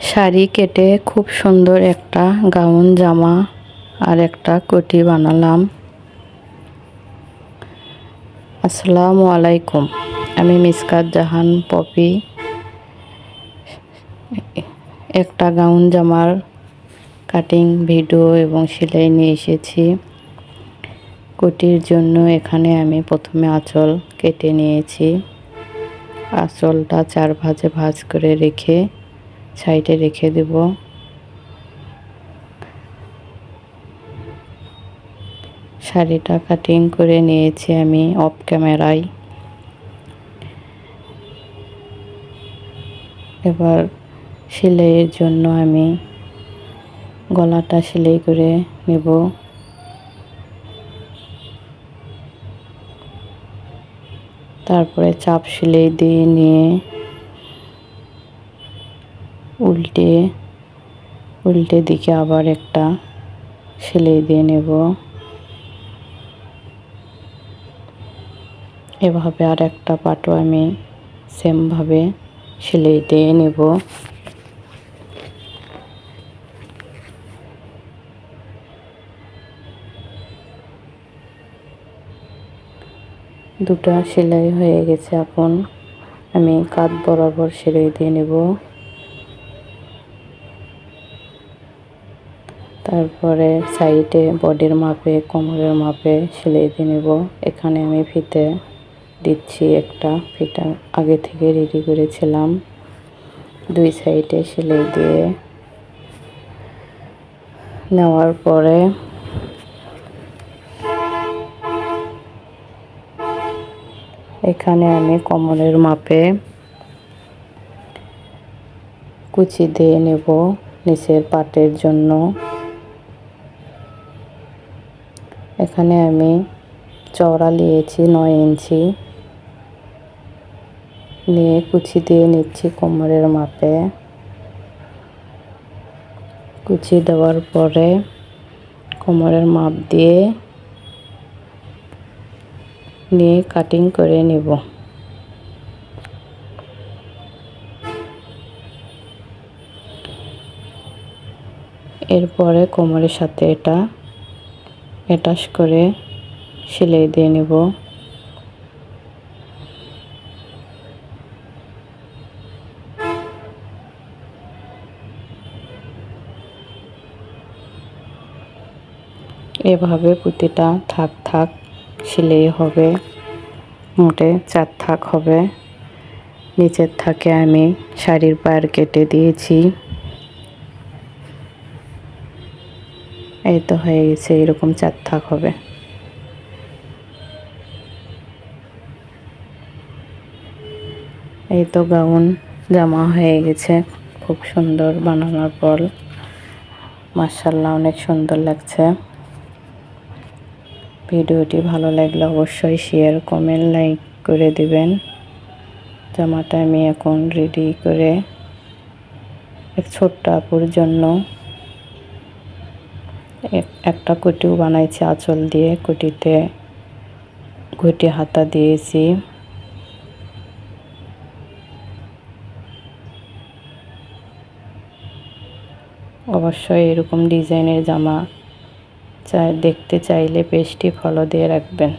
শাড়ি কেটে খুব সুন্দর একটা গাউন, জামা আর একটা কোটি বানালাম। আসসালামু আলাইকুম, আমি মিসকাত জাহান পপি। একটা গাউন, জামার কাটিং ভিডিও এবং সেলাই নিয়ে এসেছি। কোটির জন্য এখানে আমি প্রথমে আঁচল কেটে নিয়েছি। আঁচলটা চার ভাজে ভাজ করে রেখে সাইডে রেখে দেব। শাড়িটা কাটিং করে নিয়েছি আমি অফ ক্যামেরায় এবার সেলাইয়ের জন্য আমি গলাটা সেলাই করে নেব। তারপরে চাপ সেলাই দিয়ে নিয়ে উল্টে উল্টে দিকে আবার একটা সেলাই দিয়ে নেব। এভাবে আর একটা পাটও আমি সেমভাবে সেলাই দিয়ে নেব। দুটো সেলাই হয়ে গেছে, এখন আমি কাত বরাবর সেলাই দিয়ে নেব। তারপরে সাইডে বডির মাপে, কোমরের মাপে সেলাই দিয়ে নেব। এখানে আমি ফিতে দিচ্ছি একটা। ফিটা আগে থেকে রেডি করেছিলাম। দুই সাইডে সেলাই দিয়ে নেওয়ার পরে এখানে আমি কোমরের মাপে কুচি দিয়ে নেব নিচের পাটের জন্য। এখানে আমি চওড়া নিয়েছি নয় ইঞ্চি। নিয়ে কুচি দিয়ে নিচ্ছি কোমরের মাপে। কুচি দেওয়ার পরে কোমরের মাপ দিয়ে নিয়ে কাটিং করে নেব। এরপরে কোমরের সাথে এটা অ্যাটাচ করে সেলাই দিয়ে নেব। এভাবে প্রতিটা থাক থাক সেলাই হবে, মোটে চার থাক হবে। নিচের থাকে আমি শাড়ির পায়ের কেটে দিয়েছি। এই তো হয়ে গেছে, এরকম চার থাক হবে। এই তো গাউন জামা হয়ে গেছে, খুব সুন্দর বানানোর পর। মার্শাল্লাহ অনেক সুন্দর লাগছে। ভিডিওটি ভালো লাগলে অবশ্যই শেয়ার কমেন্ট লাইক করে দিবেন। জামাটা আমি এখন রেডি করে এক ছোট্ট আপুর জন্য একটা কুটিও বানাইছি, আঁচল দিয়ে কুটিতে ঘুটি হাতা দিয়েছি। অবশ্যই এরকম ডিজাইনের জামা চাই, দেখতে চাইলে পেজটি ফলো দিয়ে রাখবেন।